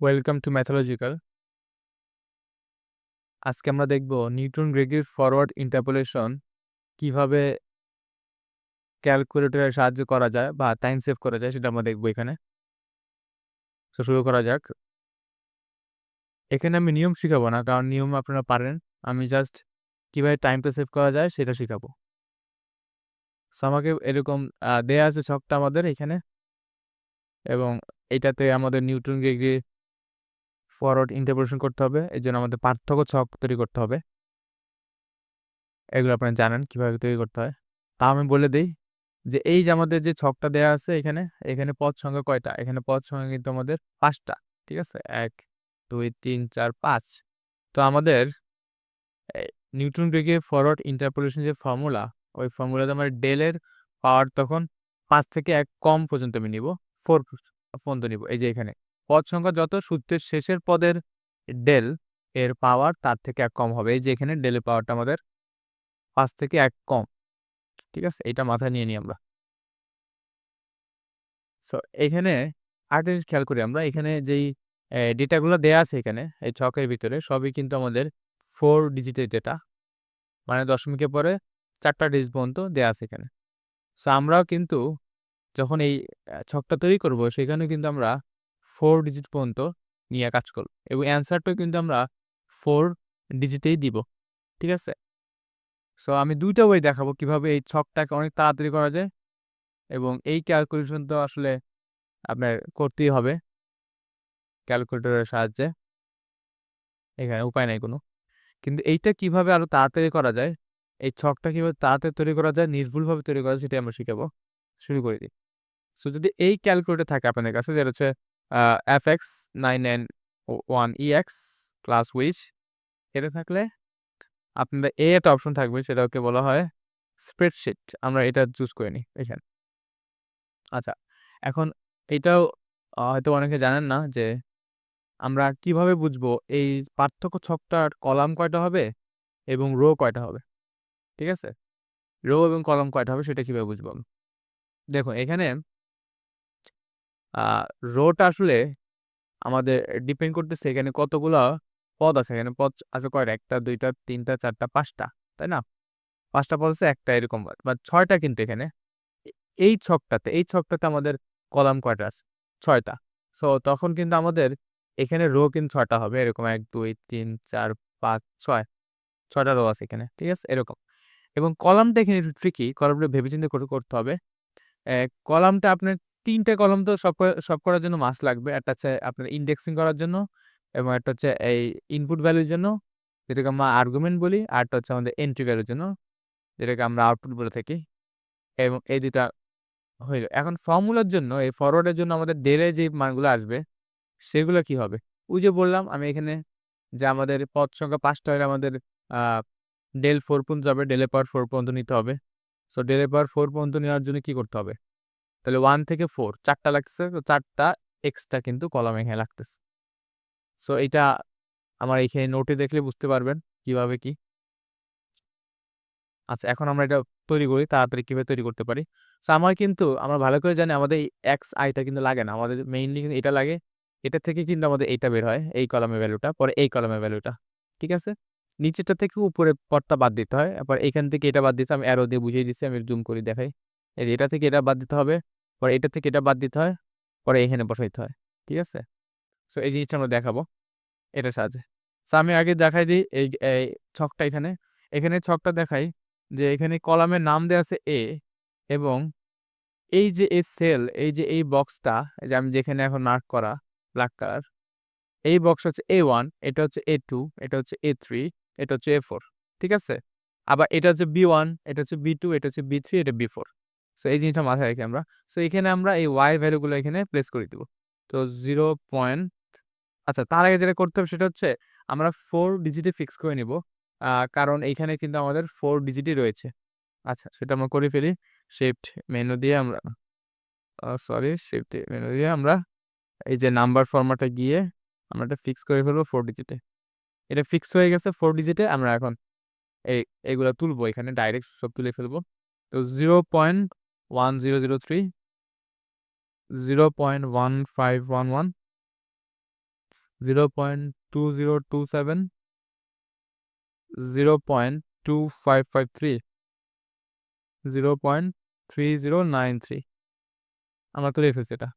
Welcome to Mathological আজকে আমরা দেখব নিউটন গ্রেগরির ফরওয়ার্ড ইন্টারপোলেশন কীভাবে ক্যালকুলেটরের সাহায্য করা যায় বা টাইম সেভ করা যায় সেটা আমরা দেখব এখানে। তো শুরু করা যাক। এখানে আমি নিয়ম শিখাবো না, কারণ নিয়ম আপনারা পারেন। আমি জাস্ট কীভাবে টাইমটা সেভ করা যায় সেটা শিখাবো। সো আমাকে এরকম দেয়া আছে ছকটা আমাদের এখানে। এবং এটাতে আমাদের নিউটন গ্রেগরি ফরওয়ার্ড ইন্টারপ্রেশন করতে হবে এই জন্য আমাদের পার্থক্য ছক তৈরি করতে হবে। এগুলো আপনারা জানেন কীভাবে তৈরি করতে হয়। তা আমি বলে দিই যে এই যে আমাদের যে ছকটা দেওয়া আছে এখানে এখানে পদ সংখ্যা কয়টা? এখানে পদ সংখ্যা কিন্তু আমাদের পাঁচটা, ঠিক আছে? এক, দুই, তিন, চার, পাঁচ। তো আমাদের নিউটন ব্রেকে ফরওয়ার্ড ইন্টারপোলেশন যে ফর্মুলা ওই ফর্মুলাতে আমার ডেলের পাওয়ার তখন পাঁচ থেকে এক কম পর্যন্ত আমি নিব ফোর পর্যন্ত নিব, এই যে এখানে। পদ সংখ্যা যত সূত্রের শেষের পদের ডেল এর পাওয়ার তার থেকে এক কম হবে। এই যে এখানে ডেলের পাওয়ারটা আমাদের পাঁচ থেকে এক কম। ঠিক আছে? এটা মাথায় নিয়ে নিই আমরা। সো এখানে আরেকটা জিনিস খেয়াল করি আমরা। এখানে যেই ডেটাগুলো দেয়া আছে এখানে, এই ছকের ভিতরে, সবই কিন্তু আমাদের ফোর ডিজিটের ডেটা মানে দশমিকের পরে চারটা ডিজিট পর্যন্ত দেয়া আছে এখানে। সো আমরাও কিন্তু যখন এই ছকটা তৈরি করব সেখানে কিন্তু আমরা ফোর ডিজিট পর্যন্ত নিয়ে কাজ করব এবং অ্যান্সারটাও কিন্তু আমরা ফোর ডিজিটেই দিব, ঠিক আছে? সো আমি দুইটা ওয়ে দেখাবো কীভাবে এই ছকটাকে অনেক তাড়াতাড়ি করা যায় এবং এই ক্যালকুলেশন তো আসলে আপনার করতেই হবে। ক্যালকুলেটরের সাহায্যে। এখানে উপায় নাই কোনো। কিন্তু এইটা কীভাবে আরও তাড়াতাড়ি করা যায়, এই ছকটা কীভাবে তাড়াতাড়ি তৈরি করা যায়, নির্ভুলভাবে তৈরি করা যায় সেটা আমরা শিখাবো। শুরু করে দিই। সো যদি এই ক্যালকুলেটর থাকে আপনাদের কাছে, যেটা হচ্ছে F X nine nine one E X class which এটা থাকলে? আপনাদের এ একটা অপশন থাকবে সেটাকে বলা হয় স্প্রেডশিট আমরা এটা চুজ করে নিই এখানে আচ্ছা এখন এটাও হয়তো অনেকে জানেন না যে আমরা কীভাবে বুঝব এই পার্থক্য ছকটার কলাম কয়টা হবে এবং রো কয়টা হবে? ঠিক আছে? রো এবং কলাম কয়টা হবে সেটা কীভাবে বুঝব? দেখুন, এখানে রোটা আসলে আমাদের ডিপেন্ড করতেছে এখানে কতগুলো পদ আছে। এখানে পদ আছে কয়টা? একটা, দুইটা, তিনটা, চারটা, পাঁচটা, তাই না? পাঁচটা পদ আছে, একটা এরকম বা ছয়টা কিন্তু এখানে। এই ছকটাতে এই ছকটাতে আমাদের কলাম কয়টা আছে? ছয়টা। সো তখন কিন্তু আমাদের এখানে রো কিন্তু ছয়টা হবে। এরকম এক, দুই, তিন, চার, পাঁচ, ছয়। ছয়টা রো আছে এখানে, ঠিক আছে? এরকম। এবং কলামটা এখানে একটু ট্রিকি কলামটা ভেবেচিন্তে করে করতে হবে। কলামটা আপনার তিনটে কলম তো সব সব করার জন্য মাস লাগবে। একটা হচ্ছে আপনার ইন্ডেক্সিং করার জন্য এবং একটা হচ্ছে এই ইনপুট ভ্যালুর জন্য, যেটাকে আমরা আর্গুমেন্ট বলি আরটা হচ্ছে আমাদের এন্ট্রি ভ্যালুর জন্য, যেটাকে আমরা আউটপুট বলে থাকি। এবং এই দুটা হইল এখন ফর্মুলার জন্য, এই ফরওয়ার্ডের জন্য আমাদের ডেলে যে মানগুলো আসবে, সেগুলো কি হবে? ওই যে বললাম, আমি এখানে যে আমাদের পদ সংখ্যা পাঁচটা হলে আমাদের ডেল ফোর পর্যন্ত যাবে ডেলে পাওয়ার ফোর পর্যন্ত নিতে হবে। সো ডেলে পাওয়ার ফোর পর্যন্ত নেওয়ার জন্য কি করতে হবে? তাহলে ওয়ান থেকে ফোর চারটা লাগতেছে, তো চারটা এক্সট্রা কিন্তু কলম এখানে লাগতেছে। সো এটা আমার এইখানে নোটে দেখলে বুঝতে পারবেন কীভাবে কি। আচ্ছা এখন আমরা এটা তৈরি করি, তাড়াতাড়ি কীভাবে তৈরি করতে পারি। সো আমার কিন্তু, আমরা ভালো করে জানি আমাদের এক্স আইটা কিন্তু লাগে না। আমাদের মেইনলি কিন্তু এটা লাগে, এটা থেকে কিন্তু আমাদের এইটা বের হয়, এই কলমের ভ্যালুটা পরে এই কলমের ভ্যালুটা ঠিক আছে? নিচেরটা থেকে উপরে পটটা বাদ দিতে হয়, এরপর এখান থেকে এটা বাদ দিতে আমি অ্যারো দিয়ে বুঝিয়ে দিচ্ছি, আমি জুম করে দেখাই। এই যে এটা থেকে এটা বাদ দিতে হবে, পরে এটা থেকে এটা বাদ দিতে হয়, পরে এখানে বসাইতে হয়, ঠিক আছে? সো এই জিনিসটা আমরা দেখাবো এটা সাহায্যে। সো আমি আগে দেখাই দিই এই এই ছকটা এখানে। এখানে ছকটা দেখাই যে এখানে কলামের নাম দেওয়া আছে এ এবং এই যে এই সেল এই যে এই বক্সটা যে আমি যেখানে এখন মার্ক করা ব্ল্যাক কালার এই বক্স হচ্ছে এ ওয়ান এটা হচ্ছে এ টু এটা হচ্ছে এ থ্রি এটা হচ্ছে এ ফোর ঠিক আছে? আবার এটা হচ্ছে বি ওয়ান এটা হচ্ছে বি টু এটা হচ্ছে বি থ্রি এটা বি ফোর সো এই জিনিসটা মাথায় রাখি আমরা সো এখানে আমরা এই ওয়াই ভ্যালুগুলো এখানে প্লেস করে দেবো। তো জিরো পয়েন্ট আচ্ছা তার আগে যেটা করতে হবে সেটা হচ্ছে, আমরা ফোর ডিজিটে ফিক্স করে নিব। কারণ এইখানে কিন্তু আমাদের ফোর ডিজিটই রয়েছে। আচ্ছা সেটা আমরা করে ফেলি। শিফট মেনু দিয়ে আমরা সরি শিফট মেনু দিয়ে আমরা এই যে নাম্বার ফর্মাটে গিয়ে আমরা এটা ফিক্স করে ফেলব ফোর ডিজিটে এটা ফিক্স হয়ে গেছে ফোর ডিজিটে আমরা এখন এই, এগুলো তুলবো, এখানে ডাইরেক্ট সব তুলে ফেলব। তো zero point one zero zero three zero point one five one one zero point two zero two seven zero point two five five three zero point three zero nine three আমরা তুলে ফেলছি এটা।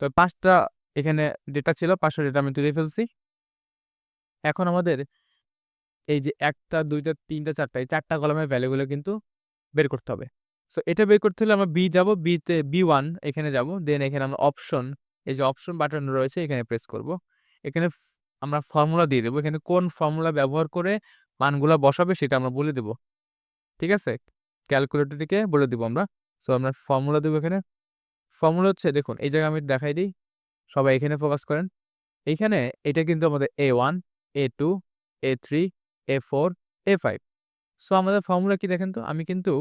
তো পাঁচটা এখানে ডেটা ছিল, পাঁচটা data আমি তুলে ফেলছি। এখন আমাদের এই যে একটা, দুইটা, তিনটা, চারটা, এই চারটা কলমের ভ্যালুগুলো কিন্তু বের করতে হবে। সো এটা বের করতে হলে আমরা বি যাব বিতে বি ওয়ান এখানে যাব দেন এখানে আমরা অপশন এই যে অপশন বাটন রয়েছে, এখানে প্রেস করব। এখানে আমরা ফর্মুলা দিয়ে দেবো। এখানে কোন ফর্মুলা ব্যবহার করে মানগুলা বসাবে সেটা আমরা বলে দেব। ঠিক আছে? ক্যালকুলেটরটিকে বলে দিব আমরা। সো আমরা ফর্মুলা দেবো এখানে। ফর্মুলা হচ্ছে, দেখুন, এই জায়গায় আমি দেখাই দিই। সবাই এখানে ফোকাস করেন। এইখানে এটা কিন্তু আমাদের A one A two A three A four A five so আমাদের ফর্মুলা কি দেখেন তো? আমি কিন্তু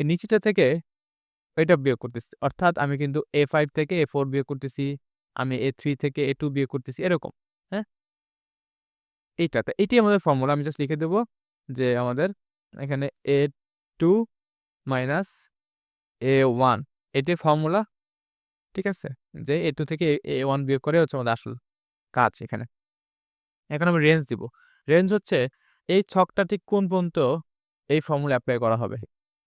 এই নিচেটা থেকে এটা বিয়োগ করতেছি। অর্থাৎ আমি কিন্তু এ ফাইভ থেকে এ ফোর বিয়োগ করতেছি, আমি এ থ্রি থেকে এ টু বিয়োগ করতেছি, এরকম হ্যাঁ? এইটাতে এটি আমাদের ফর্মুলা আমি জাস্ট লিখে দেবো যে আমাদের এখানে A two minus A one এটি ফর্মুলা ঠিক আছে? যে এ টু থেকে এ ওয়ান বিয়োগ করে হচ্ছে আমাদের আসল কাজ এখানে। এখন আমি রেঞ্জ দিব। রেঞ্জ হচ্ছে এই ছকটা ঠিক কোন পর্যন্ত এই ফর্মুলা অ্যাপ্লাই করা হবে।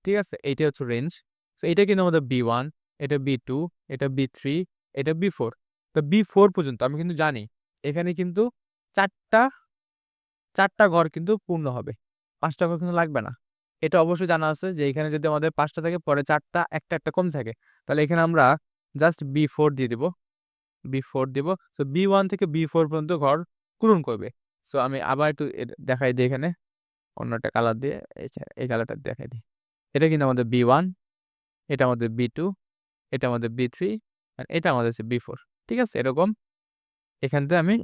ঠিক আছে? এইটা হচ্ছে রেঞ্জ সো এটা কিন্তু আমাদের বি ওয়ান এটা বি টু এটা বি থ্রি এটা বি ফোর তো বি ফোর পর্যন্ত আমি কিন্তু জানি এখানে কিন্তু চারটা চারটা ঘর কিন্তু পূর্ণ হবে। পাঁচটা ঘর কিন্তু লাগবে না। এটা অবশ্যই জানা আছে যে এখানে যদি আমাদের পাঁচটা থাকে, পরে চারটা, একটা একটা কম থাকে। তাহলে এখানে আমরা জাস্ট বি ফোর দিয়ে দিব। বি ফোর দিব। সো বি ওয়ান থেকে বি ফোর পর্যন্ত ঘর পূরণ করবে। সো আমি আবার একটু দেখাই দিই এখানে। অন্য একটা কালার দিয়ে, এই কালারটা দেখাই দিই। এটা কিন্তু আমাদের বি ওয়ান এটা আমাদের বি টু এটা আমাদের বি থ্রি আর এটা আমাদের হচ্ছে বি ফোর ঠিক আছে? এরকম। এখান থেকে আমি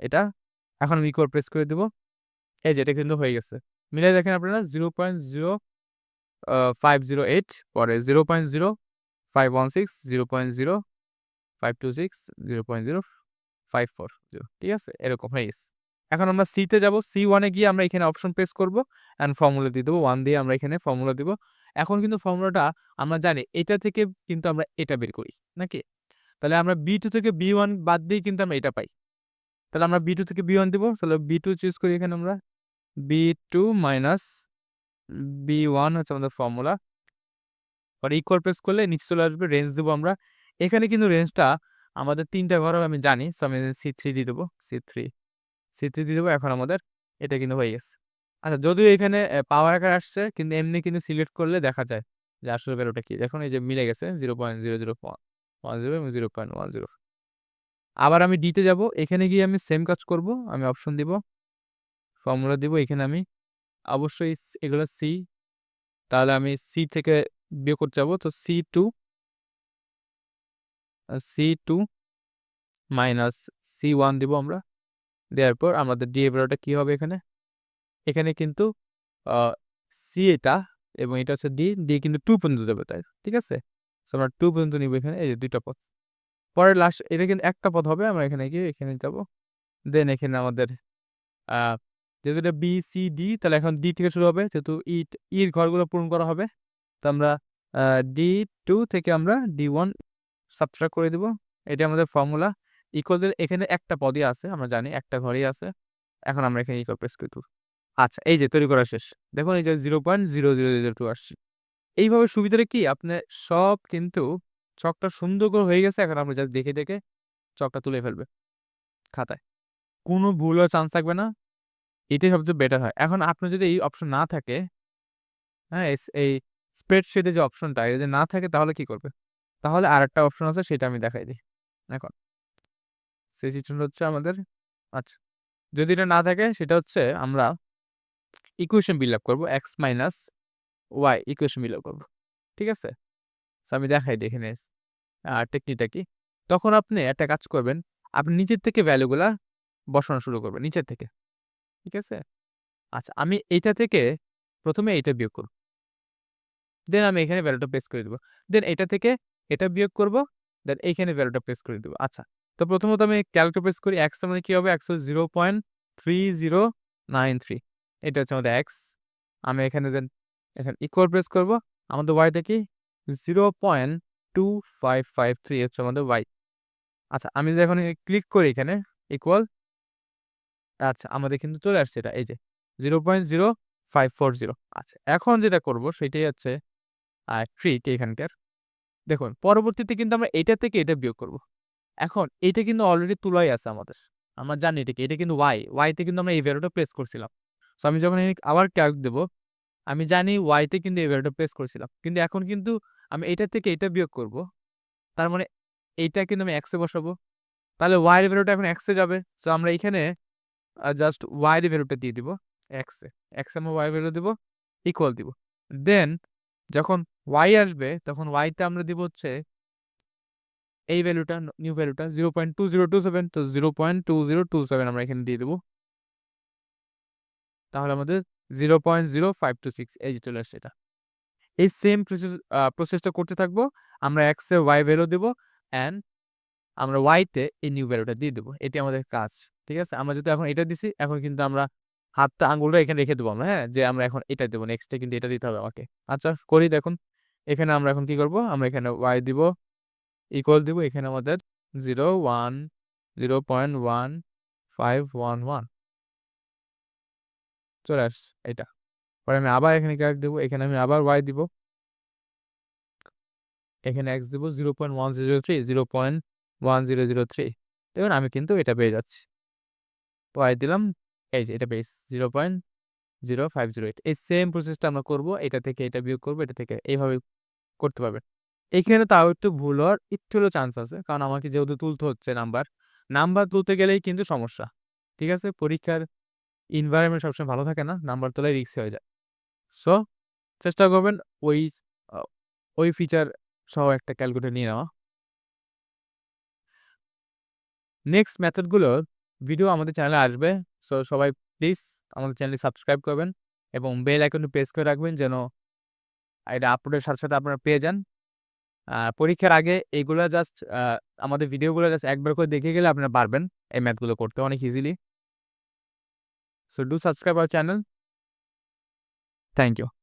এটা এখন আমি প্রেস করে দেবো। এই যে, এটা কিন্তু হয়ে গেছে। মিলাই দেখেন আপনারা zero point zero five zero eight পরে zero point zero five one six zero point zero five two six zero point zero five four zero ঠিক আছে? এরকম হয়ে গেছে। এখন আমরা সিতে যাব। সি ওয়ানে গিয়ে আমরা এখানে অপশন প্রেস করব অ্যান্ড ফর্মুলা দিয়ে দেবো। ওয়ান দিয়ে আমরা এখানে ফর্মুলা দিব। এখন কিন্তু ফর্মুলাটা আমরা জানি এটা থেকে কিন্তু আমরা এটা বের করি, নাকি? তাহলে আমরা বি টু থেকে বি ওয়ান বাদ দিয়ে কিন্তু আমরা এটা পাই। তাহলে আমরা বি টু থেকে বি ওয়ান দিব। তাহলে বি টু চুজ করি এখানে আমরা। B two minus B one হচ্ছে আমাদের ফর্মুলা পরে ইকুয়াল প্রেস করলে নিচে চলে আসবে রেঞ্জ দেবো আমরা। এখানে কিন্তু রেঞ্জটা আমাদের তিনটা ঘর আমি জানি সো আমি সি থ্রি দিয়ে দেবো। সি থ্রি সি দিয়ে দেবো, এখন আমাদের এটা কিন্তু হয়ে গেছে। আচ্ছা যদিও এখানে পাওয়ার আকার আসছে, কিন্তু এমনি কিন্তু সিলেক্ট করলে দেখা যায় যে আসলে বেরোটা কি। দেখুন, এই যে মিলে গেছে zero point zero zero one zero এবং জিরো পয়েন্ট ওয়ান জিরো আবার আমি ডিতে যাব, এখানে গিয়ে আমি সেম কাজ করব, আমি অপশন দিব ফর্মুলা দিব, এখানে আমি অবশ্যই এগুলো সি তাহলে আমি সি থেকে বিয়ে করতে যাব, তো C two C two minus C one দিব আমরা। দেওয়ার পর আমাদের ডি এবারটা কী হবে এখানে? এখানে কিন্তু সি এটা এবং এটা হচ্ছে ডি ডি কিন্তু টু পর্যন্ত যাবে তাই, ঠিক আছে? সো আমরা টু পর্যন্ত নিব এখানে, এই যে দুইটা পথ। পরে লাস্ট এটা কিন্তু একটা পথ হবে, আমরা এখানে গিয়ে এখানে যাব। দেন এখানে আমাদের যেহেতু এটা বি সি ডি তাহলে এখন ডি থেকে শুরু হবে, যেহেতু ই ইর ঘরগুলো পূরণ করা হবে, তো আমরা ডি টু থেকে আমরা ডি ওয়ান সাবট্রাক্ট করে দিব। এটা আমাদের ফর্মুলা ইকুয়াল এখানে একটা পদই আছে, আমরা জানি একটা ঘরেই আছে, এখন আমরা এখানে ইকুয়াল প্রেস করে। আচ্ছা এই যে তৈরি করা শেষ। দেখুন এই যে zero point zero zero zero two আসছে। এইভাবে সুবিধাটা কি? আপনি সব কিন্তু চকটা সুন্দর করে হয়ে গেছে, এখন আমরা জাস্ট দেখে দেখে চকটা তুলে ফেলবে খাতায়। কোনো ভুল হওয়ার চান্স থাকবে না, এটাই সবচেয়ে বেটার হয়। এখন আপনার যদি এই অপশন না থাকে হ্যাঁ এই স্প্রেডশিটে যে অপশনটা যদি না থাকে তাহলে কি করবে? তাহলে আর একটা অপশন আছে, সেটা আমি দেখাই দিই। এখন সেই সিচুয়েশন হচ্ছে আমাদের আচ্ছা। যদি এটা না থাকে, সেটা হচ্ছে আমরা ইকুয়েশন বিল আপ করব X minus Y equation fill up করব, ঠিক আছে? So, আমি দেখাই দিই এখানে টেকনিকটা কি? তখন আপনি একটা কাজ করবেন, আপনি নিচের থেকে ভ্যালুগুলা বসানো শুরু করবেন, নিচের থেকে, ঠিক আছে? আচ্ছা আমি এইটা থেকে প্রথমে এইটা বিয়োগ করব। দেন আমি এখানে ভ্যালুটা প্রেস করে দেবো। দেন এটা থেকে এটা বিয়োগ করব দেন এইখানে ভ্যালুটা প্রেস করে দেবো। আচ্ছা তো প্রথমত আমি ক্যালকুলেট করি এক্স মানে কী হবে? X zero point three zero nine three এটা হচ্ছে আমাদের এক্স আমি এখানে দেন এখানে ইকুয়াল প্রেস করব। আমাদের ওয়াইটা কি? Zero point two five five three হচ্ছে আমাদের ওয়াই আচ্ছা আমি যদি এখন ক্লিক করি এখানে ইকুয়াল আচ্ছা আমাদের কিন্তু চলে আসছে এটা, এই যে zero point zero five four zero আচ্ছা এখন যেটা করব সেটাই হচ্ছে ট্রিক এখানকার। দেখুন, পরবর্তীতে কিন্তু আমরা এটা থেকে এটা বিয়োগ করব। এখন এটা কিন্তু অলরেডি তুলাই আছে আমাদের। আমরা জানি এটাকে এটা কিন্তু ওয়াই ওয়াইতে কিন্তু আমরা এই ভ্যালুটা প্লেস করছিলাম। সো আমি যখন আবার ক্যালক দেব, আমি জানি ওয়াইতে কিন্তু এই ভ্যালুটা প্লেস করছিলাম। কিন্তু এখন কিন্তু আমি এটা থেকে এটা বিয়োগ করব, তার মানে এইটা কিন্তু আমি এক্সে বসাবো। তাহলে ওয়াইয়ের ভ্যালুটা এখন এক্সে যাবে। সো আমরা এখানে জাস্ট ওয়াইয়ের ভ্যালুটা দিয়ে দিব এক্সে এক্সে আমরা ওয়াই ভ্যালু দিব ইকুয়াল দিব। দেন যখন ওয়াই আসবে, তখন ওয়াইতে আমরা দিব হচ্ছে এই ভ্যালুটা নিউ ভ্যালুটা zero point two zero two seven তো zero point two zero two seven আমরা এখানে দিয়ে দেবো। তাহলে আমাদের zero point zero five two six এই যে চলে আসছে এটা। এই সেম প্রসেস প্রসেসটা করতে থাকব, আমরা এক্সে ওয়াই ভ্যালু দেবো অ্যান্ড আমরা ওয়াইতে এই নিউ ভ্যালুটা দিয়ে দেবো। এটি আমাদের কাজ, ঠিক আছে? আমরা যদি এখন এটা দিছি, এখন কিন্তু আমরা হাতটা আঙুলটা এখানে রেখে দেবো আমরা হ্যাঁ? যে আমরা এখন এটা দেবো নেক্সটে কিন্তু এটা দিতে হবে আমাকে। আচ্ছা করি দেখুন। এখানে আমরা এখন কি করব? আমরা এখানে ওয়াই দিব ইকুয়াল দিব এখানে আমাদের zero one zero point one five one one চলে আসছে এটা। পরে আমি আবার এখানে ক্যাক দেবো? এখানে আমি আবার ওয়াই দিব। এখানে এক্স দেবো zero point one zero three zero point one zero zero three দেখুন আমি কিন্তু এটা পেয়ে যাচ্ছি। ওয়াই দিলাম, এই যে এটা base zero point zero five zero eight এই সেম প্রসেসটা আমরা করব, এটা থেকে এটা বিয়োগ করব, এটা থেকে এইভাবে করতে পারবেন। এখানে তাও একটু ভুল হওয়ার একটু হলেও চান্স আছে। কারণ আমাকে যেহেতু তুলতে হচ্ছে নাম্বার নাম্বার তুলতে গেলেই কিন্তু সমস্যা। ঠিক আছে? পরীক্ষার ইনভায়রনমেন্ট সবসময় ভালো থাকে না নাম্বার তোলাই রিক্স হয়ে যায়। সো চেষ্টা করবেন ওই ওই ফিচার সহ একটা ক্যালকুলেটর নিয়ে নেওয়া। নেক্সট মেথডগুলোর ভিডিও আমাদের চ্যানেলে আসবে। সো সবাই প্লিজ আমাদের চ্যানেলটি সাবস্ক্রাইব করবেন এবং বেল আইকনটি প্রেস করে রাখবেন যেন এটা আপলোডের সাথে সাথে আপনারা পেয়ে যান। পরীক্ষার আগে এইগুলো জাস্ট আমাদের ভিডিওগুলো জাস্ট একবার করে দেখে গেলে আপনারা পারবেন এই ম্যাথগুলো করতে অনেক easily so do subscribe our channel thank you